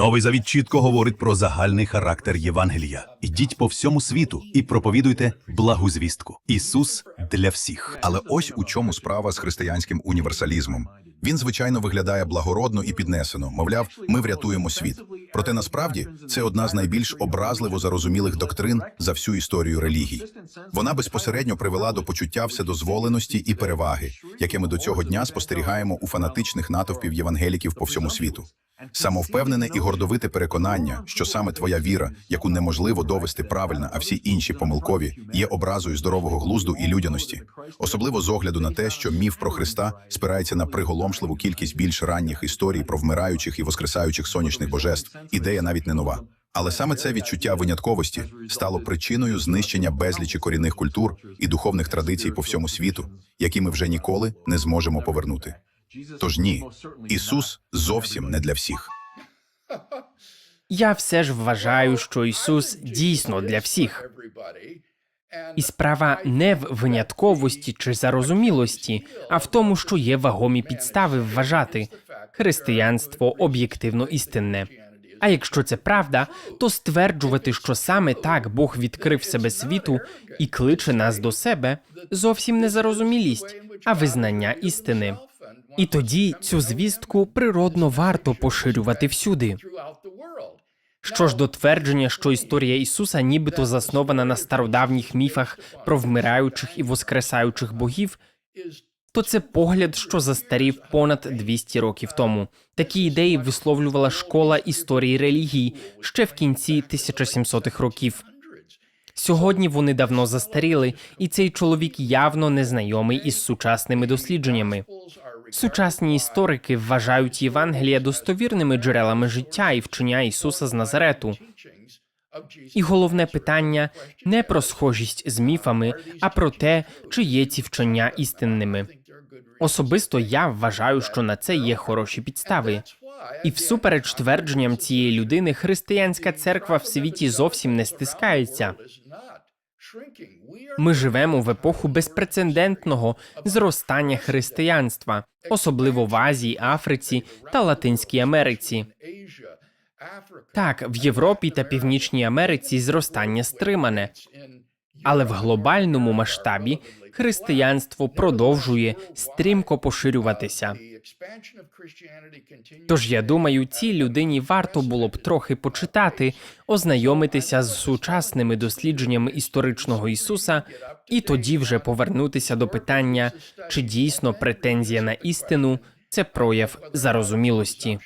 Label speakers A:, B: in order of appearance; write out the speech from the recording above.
A: Новий завіт чітко говорить про загальний характер Євангелія. Ідіть по всьому світу і проповідуйте благу звістку. Ісус для всіх.
B: Але ось у чому справа з християнським універсалізмом. Він, звичайно, виглядає благородно і піднесено. Мовляв, ми врятуємо світ. Проте насправді це одна з найбільш образливо зарозумілих доктрин за всю історію релігій. Вона безпосередньо привела до почуття вседозволеності і переваги, яке ми до цього дня спостерігаємо у фанатичних натовпів євангеліків по всьому світу. Самовпевнене і гордовите переконання, що саме твоя віра, яку неможливо довести правильно, а всі інші помилкові, є образою здорового глузду і людяності, особливо з огляду на те, що міф про Христа спирається на приголомшливу кількість більш ранніх історій про вмираючих і воскресаючих сонячних божеств. Ідея навіть не нова. Але саме це відчуття винятковості стало причиною знищення безлічі корінних культур і духовних традицій по всьому світу, які ми вже ніколи не зможемо повернути. Тож ні, Ісус зовсім не для всіх.
C: Я все ж вважаю, що Ісус дійсно для всіх. І справа не в винятковості чи зарозумілості, а в тому, що є вагомі підстави вважати християнство об'єктивно істинне. А якщо це правда, то стверджувати, що саме так Бог відкрив себе світу і кличе нас до себе, зовсім не зарозумілість, а визнання істини. І тоді цю звістку природно варто поширювати всюди. Що ж до твердження, що історія Ісуса нібито заснована на стародавніх міфах про вмираючих і воскресаючих богів, то це погляд, що застарів понад 200 років тому. Такі ідеї висловлювала школа історії релігій ще в кінці 1700-х років. Сьогодні вони давно застаріли, і цей чоловік явно не знайомий із сучасними дослідженнями. Сучасні історики вважають Євангелія достовірними джерелами життя і вчення Ісуса з Назарету. І головне питання не про схожість з міфами, а про те, чи є ці вчення істинними. Особисто я вважаю, що на це є хороші підстави. І всупереч твердженням цієї людини, християнська церква в світі зовсім не стискається. Ми живемо в епоху безпрецедентного зростання християнства, особливо в Азії, Африці та Латинській Америці. Так, в Європі та Північній Америці зростання стримане, але в глобальному масштабі християнство продовжує стрімко поширюватися. Тож я думаю, цій людині варто було б трохи почитати, ознайомитися з сучасними дослідженнями історичного Ісуса, і тоді вже повернутися до питання, чи дійсно претензія на істину це прояв зарозумілості.